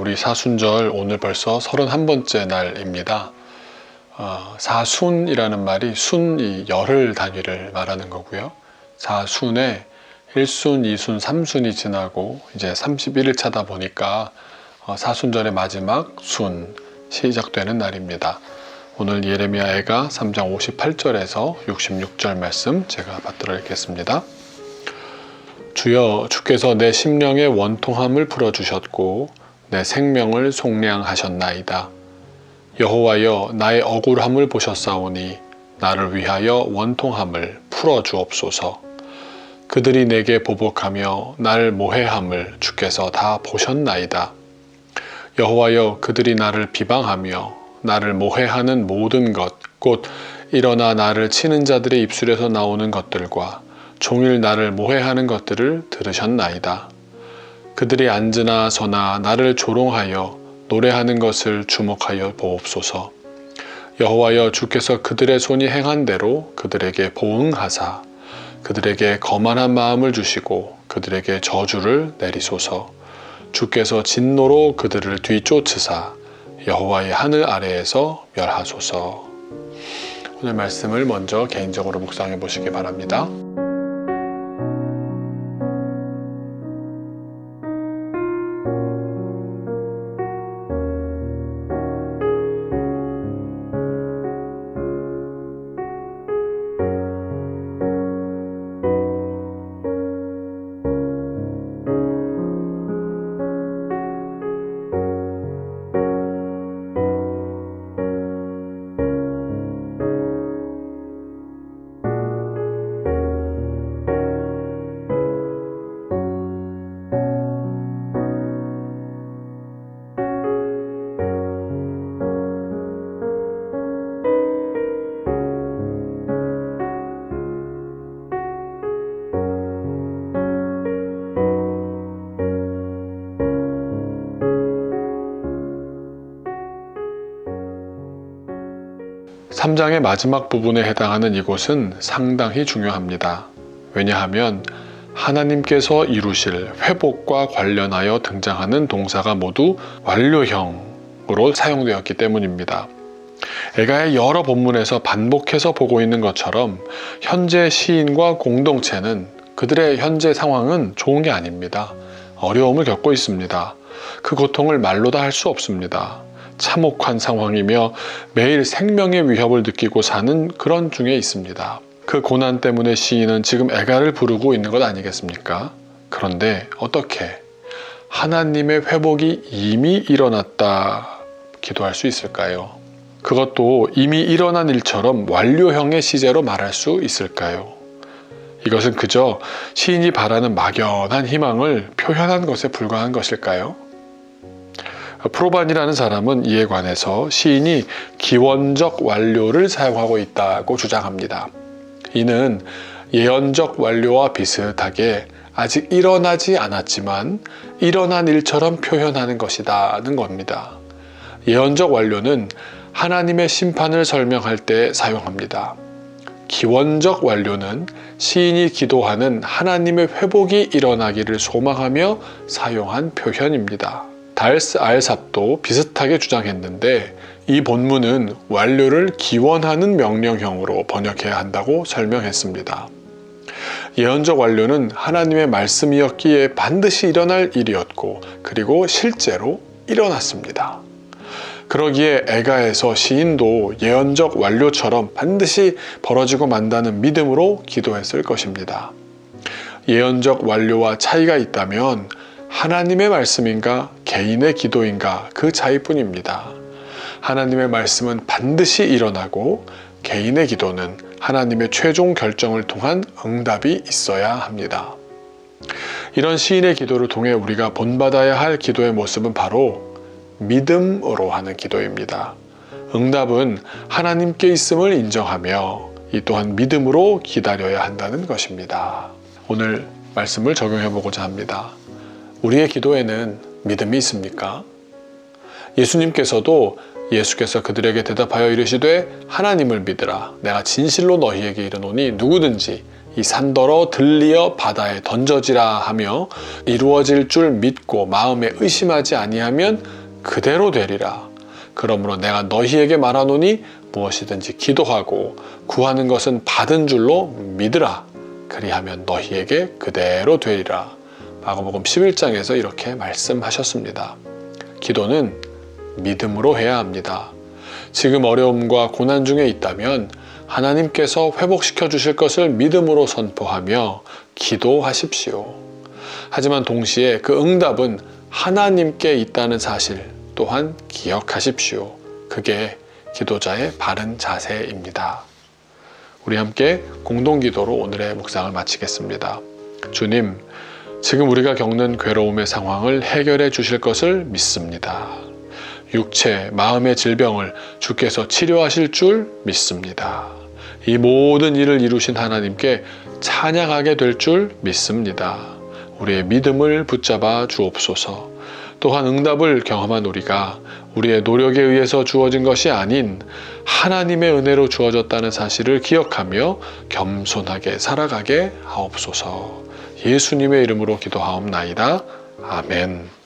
네, 우리 사순절 오늘 벌써 31번째 날입니다. 어, 사순이라는 말이 순이 열흘 단위를 말하는 거고요. 사순에 1순, 2순, 3순이 지나고 이제 31일 차다 보니까 어, 사순절의 마지막 순 시작되는 날입니다. 오늘 예레미야애가 3장 58절에서 66절 말씀 제가 받들어 읽겠습니다. 주여 주께서 내 심령의 원통함을 풀어 주셨고 내 생명을 속량하셨나이다. 여호와여 나의 억울함을 보셨사오니 나를 위하여 원통함을 풀어 주옵소서. 그들이 내게 보복하며 나를 모해함을 주께서 다 보셨나이다. 여호와여 그들이 나를 비방하며 나를 모해하는 모든 것 곧 일어나 나를 치는 자들의 입술에서 나오는 것들과 종일 나를 모해하는 것들을 들으셨나이다. 그들이 앉으나 서나 나를 조롱하여 노래하는 것을 주목하여 보옵소서. 여호와여 주께서 그들의 손이 행한 대로 그들에게 보응하사 그들에게 거만한 마음을 주시고 그들에게 저주를 내리소서. 주께서 진노로 그들을 뒤쫓으사 여호와의 하늘 아래에서 멸하소서. 오늘 말씀을 먼저 개인적으로 묵상해 보시기 바랍니다. 삼장의 마지막 부분에 해당하는 이곳은 상당히 중요합니다. 왜냐하면 하나님께서 이루실 회복과 관련하여 등장하는 동사가 모두 완료형으로 사용되었기 때문입니다. 에가의 여러 본문에서 반복해서 보고 있는 것처럼 현재 시인과 공동체는 그들의 현재 상황은 좋은 게 아닙니다. 어려움을 겪고 있습니다. 그 고통을 말로 다 할 수 없습니다. 참혹한 상황이며 매일 생명의 위협을 느끼고 사는 그런 중에 있습니다. 그 고난 때문에 시인은 지금 애가를 부르고 있는 것 아니겠습니까? 그런데 어떻게 하나님의 회복이 이미 일어났다 기도할 수 있을까요? 그것도 이미 일어난 일처럼 완료형의 시제로 말할 수 있을까요? 이것은 그저 시인이 바라는 막연한 희망을 표현한 것에 불과한 것일까요? 프로반이라는 사람은 이에 관해서 시인이 기원적 완료를 사용하고 있다고 주장합니다. 이는 예언적 완료와 비슷하게 아직 일어나지 않았지만 일어난 일처럼 표현하는 것이다는 겁니다. 예언적 완료는 하나님의 심판을 설명할 때 사용합니다. 기원적 완료는 시인이 기도하는 하나님의 회복이 일어나기를 소망하며 사용한 표현입니다. 달스 알삽도 비슷하게 주장했는데 이 본문은 완료를 기원하는 명령형으로 번역해야 한다고 설명했습니다. 예언적 완료는 하나님의 말씀이었기에 반드시 일어날 일이었고 그리고 실제로 일어났습니다. 그러기에 애가에서 시인도 예언적 완료처럼 반드시 벌어지고 만다는 믿음으로 기도했을 것입니다. 예언적 완료와 차이가 있다면 하나님의 말씀인가 개인의 기도인가 그 차이뿐입니다. 하나님의 말씀은 반드시 일어나고 개인의 기도는 하나님의 최종 결정을 통한 응답이 있어야 합니다. 이런 시인의 기도를 통해 우리가 본받아야 할 기도의 모습은 바로 믿음으로 하는 기도입니다. 응답은 하나님께 있음을 인정하며 이 또한 믿음으로 기다려야 한다는 것입니다. 오늘 말씀을 적용해 보고자 합니다. 우리의 기도에는 믿음이 있습니까? 예수님께서도 예수께서 그들에게 대답하여 이르시되 하나님을 믿으라 내가 진실로 너희에게 이르노니 누구든지 이 산더러 들리어 바다에 던져지라 하며 이루어질 줄 믿고 마음에 의심하지 아니하면 그대로 되리라. 그러므로 내가 너희에게 말하노니 무엇이든지 기도하고 구하는 것은 받은 줄로 믿으라. 그리하면 너희에게 그대로 되리라. 마가복음 11장에서 이렇게 말씀하셨습니다. 기도는 믿음으로 해야 합니다. 지금 어려움과 고난 중에 있다면 하나님께서 회복시켜 주실 것을 믿음으로 선포하며 기도하십시오. 하지만 동시에 그 응답은 하나님께 있다는 사실 또한 기억하십시오. 그게 기도자의 바른 자세입니다. 우리 함께 공동 기도로 오늘의 묵상을 마치겠습니다. 주님, 지금 우리가 겪는 괴로움의 상황을 해결해 주실 것을 믿습니다. 육체, 마음의 질병을 주께서 치료하실 줄 믿습니다. 이 모든 일을 이루신 하나님께 찬양하게 될 줄 믿습니다. 우리의 믿음을 붙잡아 주옵소서. 또한 응답을 경험한 우리가 우리의 노력에 의해서 주어진 것이 아닌 하나님의 은혜로 주어졌다는 사실을 기억하며 겸손하게 살아가게 하옵소서. 예수님의 이름으로 기도하옵나이다. 아멘.